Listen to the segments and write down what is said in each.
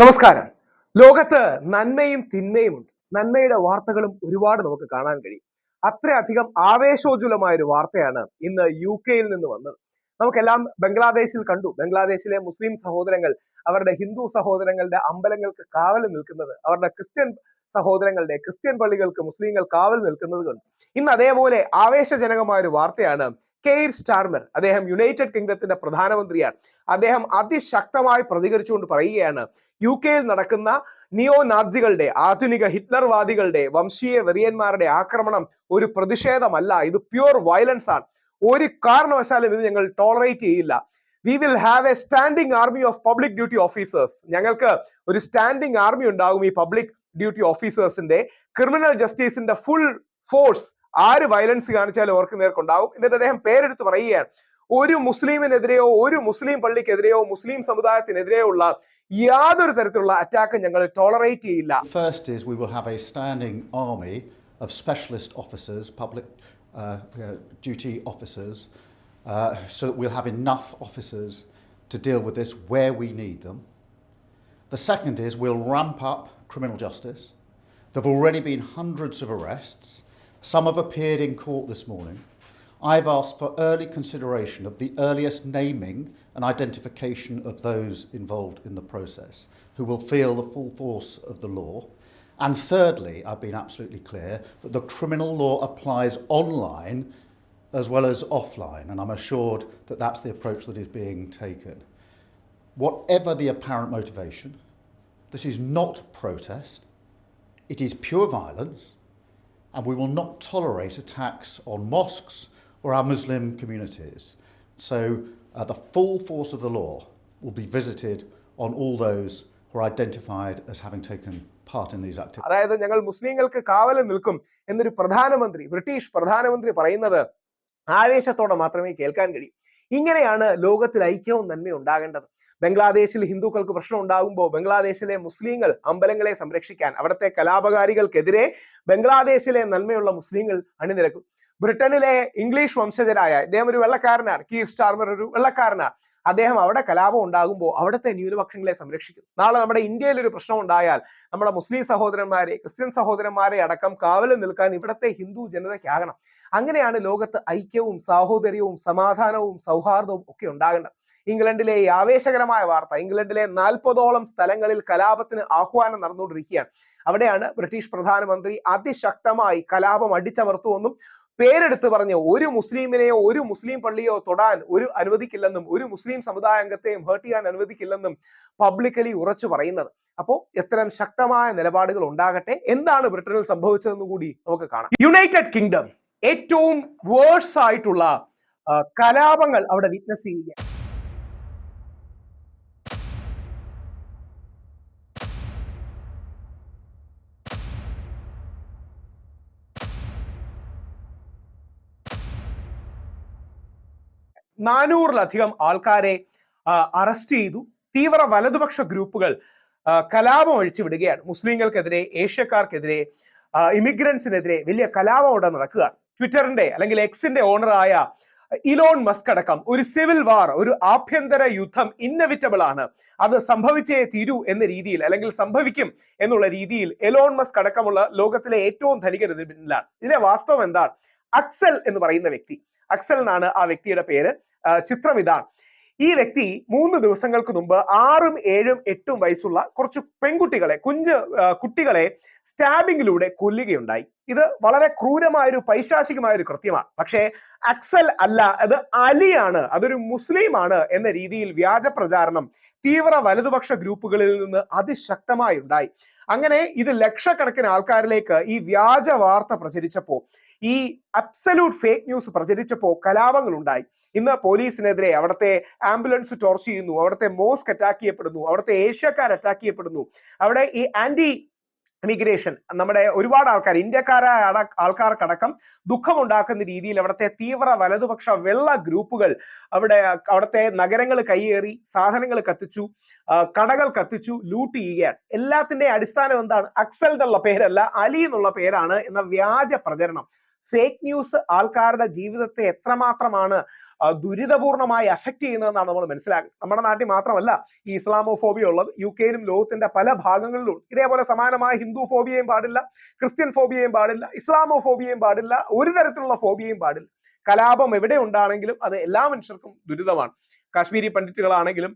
നമസ്കാരം. ലോകത്ത് നന്മയും തിന്മയും ഉണ്ട് നന്മയുടെ വാർത്തകളും ഒരുപാട് നമുക്ക് കാണാൻ കഴിയും. അത്രയധികം ആവേശോജ്വലമായ ഒരു വാർത്തയാണ് ഇന്ന് യു കെയിൽ നിന്ന് വന്നത്. നമുക്കെല്ലാം ബംഗ്ലാദേശിൽ കണ്ടു. ബംഗ്ലാദേശിലെ മുസ്ലിം സഹോദരങ്ങൾ അവരുടെ ഹിന്ദു സഹോദരങ്ങളുടെ അമ്പലങ്ങൾക്ക് കാവൽ നിൽക്കുന്നത് അവരുടെ ക്രിസ്ത്യൻ സഹോദരങ്ങളുടെ ക്രിസ്ത്യൻ പള്ളികൾക്ക് മുസ്ലിങ്ങൾ കാവൽ നിൽക്കുന്നത് കണ്ടു. ഇന്ന് അതേപോലെ ആവേശജനകമായ ഒരു വാർത്തയാണ് കെയ്ർ സ്റ്റാർമർ അദ്ദേഹം യുണൈറ്റഡ് കിങ്ഡത്തിന്റെ പ്രധാനമന്ത്രിയാണ്. അദ്ദേഹം അതിശക്തമായി പ്രതികരിച്ചുകൊണ്ട് പറയുകയാണ് യു കെയിൽ നടക്കുന്ന നിയോ നാസികളുടെ ആധുനിക ഹിറ്റ്ലർവാദികളുടെ വംശീയ വെറിയന്മാരുടെ ആക്രമണം ഒരു പ്രതിഷേധമല്ല ഇത് പ്യുവർ വയലൻസ് ആണ്. ഒരു കാരണവശാലും ഇത് ഞങ്ങൾ ടോളറേറ്റ് ചെയ്യില്ല. We will have a standing army of public duty officers. ഞങ്ങൾക്ക് ഒരു സ്റ്റാൻഡിങ് ആർമി ഉണ്ടാകും ഈ പബ്ലിക് ഡ്യൂട്ടി ഓഫീസേഴ്സിന്റെ ക്രിമിനൽ ജസ്റ്റിസിന്റെ ഫുൾ ഫോഴ്സ് ആര് വയലൻസ് കാണിച്ചാലും അവർക്ക് നേർക്കുണ്ടാവും എന്നിട്ട് അദ്ദേഹം പേരെടുത്ത് പറയുകയാണ് ഒരു മുസ്ലിമിനെതിരെയോ ഒരു മുസ്ലിം പള്ളിക്കെതിരെയോ മുസ്ലിം സമുദായത്തിനെതിരെയോ ഉള്ള യാതൊരു തരത്തിലുള്ള അറ്റാക്ക് ഞങ്ങൾ ടോളറേറ്റ് ചെയ്യില്ല have a standing army of specialist officers, public uh, uh, duty officers, uh, so that we'll have enough officers to deal with this where we need them. The second is we'll ramp up criminal justice. There have already been hundreds of arrests. Some have appeared in court this morning. I've asked for early consideration of the earliest naming and identification of those involved in the process who will feel the full force of the law. And thirdly, I've been absolutely clear that the criminal law applies online as well as offline, and I'm assured that that's the approach that is being taken. Whatever the apparent motivation, this is not protest, it is pure violence, and we will not tolerate attacks on mosques or our Muslim communities. So, uh, the full force of the law will be visited on all those who are identified as having taken part in these activities. അതായത് ഞങ്ങൾ മുസ്ലിങ്ങൾക്ക് കാവൽ നിൽക്കും എന്നൊരു പ്രധാനമന്ത്രി British പ്രധാനമന്ത്രി പറയുന്നത് ആവേശത്തോടെ മാത്രമേ കേൾക്കാൻ കഴിയൂ ഇങ്ങനെയാണ് ലോകത്തിൽ ഐക്യവും നന്മയും ഉണ്ടാകേണ്ടത് ബംഗ്ലാദേശിൽ ഹിന്ദുക്കൾക്ക് പ്രശ്നം ഉണ്ടാകുമ്പോൾ ബംഗ്ലാദേശിലെ മുസ്ലിങ്ങൾ അമ്പലങ്ങളെ സംരക്ഷിക്കാൻ അവിടുത്തെ കലാപകാരികൾക്കെതിരെ ബംഗ്ലാദേശിലെ നന്മയുള്ള മുസ്ലിങ്ങൾ അണിനിരക്കും. ബ്രിട്ടനിലെ ഇംഗ്ലീഷ് വംശജരായ ഇദ്ദേഹം ഒരു വെള്ളക്കാരനാണ് കീർ സ്റ്റാർമർ ഒരു വെള്ളക്കാരനാണ്. അദ്ദേഹം അവിടെ കലാപം ഉണ്ടാകുമ്പോൾ അവിടുത്തെ ന്യൂനപക്ഷങ്ങളെ സംരക്ഷിക്കും നാളെ നമ്മുടെ ഇന്ത്യയിൽ ഒരു പ്രശ്നം ഉണ്ടായാൽ നമ്മുടെ മുസ്ലിം സഹോദരന്മാരെ ക്രിസ്ത്യൻ സഹോദരന്മാരെ അടക്കം കാവലിൽ നിൽക്കാൻ ഇവിടുത്തെ ഹിന്ദു ജനതയ്ക്കാകണം അങ്ങനെയാണ് ലോകത്ത് ഐക്യവും സാഹോദര്യവും സമാധാനവും സൗഹാർദ്ദവും ഒക്കെ ഉണ്ടാകേണ്ടത്. ഇംഗ്ലണ്ടിലെ ഈ ആവേശകരമായ വാർത്ത ഇംഗ്ലണ്ടിലെ നാൽപ്പതോളം സ്ഥലങ്ങളിൽ കലാപത്തിന് ആഹ്വാനം നടന്നുകൊണ്ടിരിക്കുകയാണ്. അവിടെയാണ് ബ്രിട്ടീഷ് പ്രധാനമന്ത്രി അതിശക്തമായി കലാപം അടിച്ചമർത്തുമെന്നും പേരെടുത്ത് പറഞ്ഞ് ഒരു മുസ്ലിമിനെയോ ഒരു മുസ്ലിം പള്ളിയോ തൊടാൻ ഒരു അനുവദിക്കില്ലെന്നും ഒരു മുസ്ലിം സമുദായ അംഗത്തെയും ഹേർട്ട് ചെയ്യാൻ അനുവദിക്കില്ലെന്നും പബ്ലിക്കലി ഉറച്ചു പറയുന്നത്. അപ്പോൾ ഇത്തരം ശക്തമായ നിലപാടുകൾ ഉണ്ടാകട്ടെ. എന്താണ് ബ്രിട്ടനിൽ സംഭവിച്ചതെന്ന് കൂടി നമുക്ക് കാണാം. യുണൈറ്റഡ് കിങ്ഡം ഏറ്റവും വേഴ്സ് ആയിട്ടുള്ള കലാപങ്ങൾ അവിടെ വിറ്റ്നസ് ചെയ്യുക നാനൂറിലധികം ആൾക്കാരെ അറസ്റ്റ് ചെയ്തു. തീവ്ര വലതുപക്ഷ ഗ്രൂപ്പുകൾ കലാപം ഒഴിച്ചു വിടുകയാണ്. മുസ്ലിങ്ങൾക്കെതിരെ ഏഷ്യക്കാർക്കെതിരെ ഇമിഗ്രൻസിനെതിരെ വലിയ കലാപം അവിടെ നടക്കുക ട്വിറ്ററിന്റെ അല്ലെങ്കിൽ എക്സിന്റെ ഓണറായ ഇലോൺ മസ്ക് അടക്കം ഒരു സിവിൽ വാർ ഒരു ആഭ്യന്തര യുദ്ധം ഇന്നവിറ്റബിൾ ആണ്. അത് സംഭവിച്ചേ തീരൂ എന്ന രീതിയിൽ അല്ലെങ്കിൽ സംഭവിക്കും എന്നുള്ള രീതിയിൽ എലോൺ മസ്ക് അടക്കമുള്ള ലോകത്തിലെ ഏറ്റവും ഇതിൽ ഇതിലെ വാസ്തവം എന്താണ്? അക്സൽ എന്ന് പറയുന്ന വ്യക്തി. അക്സൽ എന്നാണ് ആ വ്യക്തിയുടെ പേര്. ചിത്രം ഇതാണ് ഈ വ്യക്തി മൂന്ന് ദിവസങ്ങൾക്ക് മുമ്പ് ആറും ഏഴും എട്ടും വയസ്സുള്ള കുറച്ച് പെൺകുട്ടികളെ കുഞ്ച് കുട്ടികളെ സ്റ്റാബിങ്ങിലൂടെ കൊല്ലുകയുണ്ടായി. ഇത് വളരെ ക്രൂരമായ ഒരു പൈശാചികമായ ഒരു കൃത്യമാണ്. പക്ഷേ അക്സൽ അല്ല അത് അലിയാണ് അതൊരു മുസ്ലിമാണ് എന്ന രീതിയിൽ വ്യാജ പ്രചാരണം തീവ്ര വലതുപക്ഷ ഗ്രൂപ്പുകളിൽ നിന്ന് അതിശക്തമായി ഉണ്ടായി അങ്ങനെ ഇത് ലക്ഷക്കണക്കിന് ആൾക്കാരിലേക്ക് ഈ വ്യാജ വാർത്ത പ്രചരിച്ചപ്പോൾ ഈ അബ്സല്യൂട്ട് ഫേക്ക് ന്യൂസ് പ്രചരിച്ചപ്പോൾ കലാപങ്ങൾ ഉണ്ടായി ഇന്ന് പോലീസിനെതിരെ അവിടുത്തെ ആംബുലൻസ് ടോർച്ച് ചെയ്യുന്നു അവിടുത്തെ മോസ്ക് അറ്റാക്ക് ചെയ്യപ്പെടുന്നു അവിടുത്തെ ഏഷ്യക്കാർ അറ്റാക്ക് ചെയ്യപ്പെടുന്നു. അവിടെ ഈ ആന്റി ഇമിഗ്രേഷൻ നമ്മുടെ ഒരുപാട് ആൾക്കാർ ഇന്ത്യക്കാരായ ആൾക്കാർക്കടക്കം ദുഃഖമുണ്ടാക്കുന്ന രീതിയിൽ അവിടുത്തെ തീവ്ര വലതുപക്ഷ വെള്ള ഗ്രൂപ്പുകൾ അവിടെ അവിടുത്തെ നഗരങ്ങൾ കയ്യേറി സാധനങ്ങൾ കത്തിച്ചു കടകൾ കത്തിച്ചു ലൂട്ട് ചെയ്യുകയാണ്. എല്ലാത്തിന്റെ അടിസ്ഥാനം എന്താണ്? അക്സൽ എന്നുള്ള പേരല്ല അലി എന്നുള്ള പേരാണ് എന്ന വ്യാജ പ്രചരണം. ഫേക്ക് ന്യൂസ് ആൾക്കാരുടെ ജീവിതത്തെ എത്രമാത്രമാണ് ദുരിതപൂർണമായി അഫക്ട് ചെയ്യുന്നതെന്നാണ് നമ്മൾ മനസ്സിലാക്കുന്നത്. നമ്മുടെ നാട്ടിൽ മാത്രമല്ല ഈ ഇസ്ലാമോഫോബിയ ഉള്ളത് യു കെയിലും ലോകത്തിന്റെ പല ഭാഗങ്ങളിലും. ഇതേപോലെ സമാനമായ ഹിന്ദു ഫോബിയയും പാടില്ല ക്രിസ്ത്യൻ ഫോബിയയും പാടില്ല ഇസ്ലാമോഫോബിയയും പാടില്ല ഒരു തരത്തിലുള്ള ഫോബിയയും പാടില്ല. കലാപം എവിടെ ഉണ്ടാണെങ്കിലും അത് എല്ലാ മനുഷ്യർക്കും ദുരിതമാണ്. കാശ്മീരി പണ്ഡിറ്റുകളാണെങ്കിലും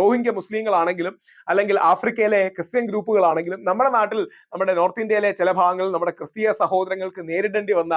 റോഹിംഗ്യ മുസ്ലിങ്ങളാണെങ്കിലും അല്ലെങ്കിൽ ആഫ്രിക്കയിലെ ക്രിസ്ത്യൻ ഗ്രൂപ്പുകളാണെങ്കിലും നമ്മുടെ നാട്ടിൽ നമ്മുടെ നോർത്ത് ഇന്ത്യയിലെ ചില ഭാഗങ്ങളിൽ നമ്മുടെ ക്രിസ്തീയ സഹോദരങ്ങൾക്ക് നേരിടേണ്ടി വന്ന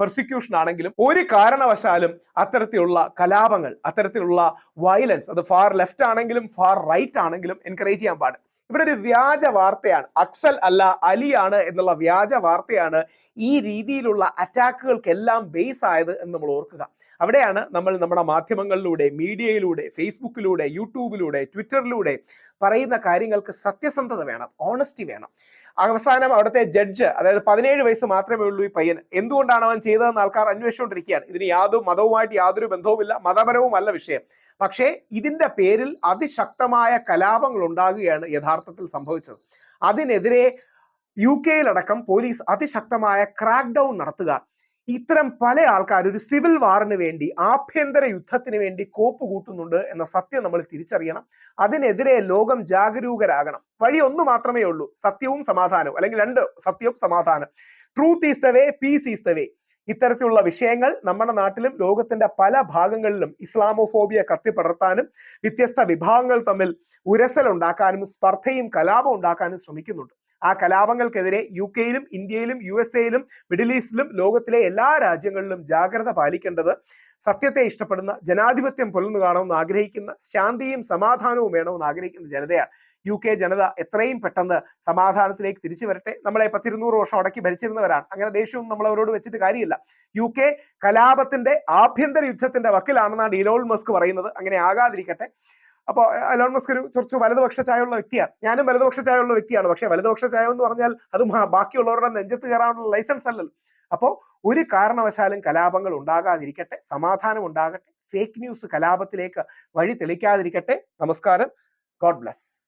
പെർസിക്യൂഷൻ ആണെങ്കിലും ഒരു കാരണവശാലും അത്തരത്തിലുള്ള കലാപങ്ങൾ അത്തരത്തിലുള്ള വയലൻസ് അത് ഫാർ ലെഫ്റ്റ് ആണെങ്കിലും ഫാർ റൈറ്റ് ആണെങ്കിലും എൻകറേജ് ചെയ്യാൻ പാടില്ല. ഇവിടെ ഒരു വ്യാജ വാർത്തയാണ്. അക്സൽ അല്ല അലിയാണ് എന്നുള്ള വ്യാജ വാർത്തയാണ് ഈ രീതിയിലുള്ള അറ്റാക്കുകൾക്കെല്ലാം ബേസ് ആയത് എന്ന് നമ്മൾ ഓർക്കുക. അവിടെയാണ് നമ്മൾ നമ്മുടെ മാധ്യമങ്ങളിലൂടെ മീഡിയയിലൂടെ ഫേസ്ബുക്കിലൂടെ യൂട്യൂബിലൂടെ ട്വിറ്ററിലൂടെ പറയുന്ന കാര്യങ്ങൾക്ക് സത്യസന്ധത വേണം ഓണസ്റ്റി വേണം. അവസാനം അവിടുത്തെ ജഡ്ജ് അതായത് പതിനേഴ് വയസ്സ് മാത്രമേ ഉള്ളൂ ഈ പയ്യൻ എന്തുകൊണ്ടാണ് അവൻ ചെയ്തതെന്ന് ആൾക്കാർ അന്വേഷിച്ചുകൊണ്ടിരിക്കുകയാണ്. ഇതിന് യാതൊരു മതവുമായിട്ട് യാതൊരു ബന്ധവുമില്ല. മതപരവുമല്ല വിഷയം. പക്ഷേ ഇതിന്റെ പേരിൽ അതിശക്തമായ കലാപങ്ങൾ ഉണ്ടാകുകയാണ് യഥാർത്ഥത്തിൽ സംഭവിച്ചത്. അതിനെതിരെ യു കെയിലടക്കം പോലീസ് അതിശക്തമായ ക്രാക്ക് ഡൗൺ നടത്തുക ഇത്തരം പല ആൾക്കാർ ഒരു സിവിൽ വാറിന് വേണ്ടി ആഭ്യന്തര യുദ്ധത്തിന് വേണ്ടി കോപ്പ് കൂട്ടുന്നുണ്ട് എന്ന സത്യം നമ്മൾ തിരിച്ചറിയണം. അതിനെതിരെ ലോകം ജാഗരൂകരാകണം. വഴി ഒന്ന് മാത്രമേ ഉള്ളൂ. സത്യവും സമാധാനവും. അല്ലെങ്കിൽ രണ്ട് സത്യവും സമാധാനം. Truth is the way peace is the way ഇത്തരത്തിലുള്ള വിഷയങ്ങൾ നമ്മുടെ നാട്ടിലും ലോകത്തിന്റെ പല ഭാഗങ്ങളിലും ഇസ്ലാമോഫോബിയ കത്തിപ്പടർത്താനും വ്യത്യസ്ത വിഭാഗങ്ങൾ തമ്മിൽ ഉരസലുണ്ടാക്കാനും സ്പർദ്ധയും കലാപം ഉണ്ടാക്കാനും ശ്രമിക്കുന്നുണ്ട്. ആ കലാപങ്ങൾക്കെതിരെ യു കെയിലും ഇന്ത്യയിലും യു എസ് എയിലും മിഡിൽ ഈസ്റ്റിലും ലോകത്തിലെ എല്ലാ രാജ്യങ്ങളിലും ജാഗ്രത പാലിക്കേണ്ടത് സത്യത്തെ ഇഷ്ടപ്പെടുന്ന ജനാധിപത്യം പുലർന്നു കാണുമെന്ന് ആഗ്രഹിക്കുന്ന ശാന്തിയും സമാധാനവും വേണമെന്ന് ആഗ്രഹിക്കുന്ന ജനതയാണ് യു കെ ജനത. എത്രയും പെട്ടെന്ന് സമാധാനത്തിലേക്ക് തിരിച്ചു വരട്ടെ. നമ്മളെ പത്തിരുന്നൂറ് വർഷം അടക്കി ഭരിച്ചിരുന്നവരാണ്. അങ്ങനെ ദേഷ്യവും നമ്മൾ അവരോട് വെച്ചിട്ട് കാര്യമില്ല. യു കെ കലാപത്തിന്റെ ആഭ്യന്തര യുദ്ധത്തിന്റെ വക്കിലാണെന്നാണ് ഇലോൾ മസ്ക് പറയുന്നത്. അങ്ങനെ ആകാതിരിക്കട്ടെ. അപ്പോൾ എലോൺ മസ്ക് ഒരു കുറച്ച് വലതുപക്ഷ ചായയുള്ള വ്യക്തിയാണ്. ഞാനും വലതുപക്ഷ ചായയുള്ള വ്യക്തിയാണ്. പക്ഷേ വലതുപക്ഷ ചായ എന്ന് പറഞ്ഞാൽ അത് ബാക്കിയുള്ളവരുടെ നെഞ്ചത്ത് കയറാനുള്ള ലൈസൻസ് അല്ലല്ലോ. അപ്പോൾ ഒരു കാരണവശാലും കലാപങ്ങൾ ഉണ്ടാകാതിരിക്കട്ടെ സമാധാനം ഉണ്ടാകട്ടെ ഫേക്ക് ന്യൂസ് കലാപത്തിലേക്ക് വഴി തെളിക്കാതിരിക്കട്ടെ. നമസ്കാരം. God bless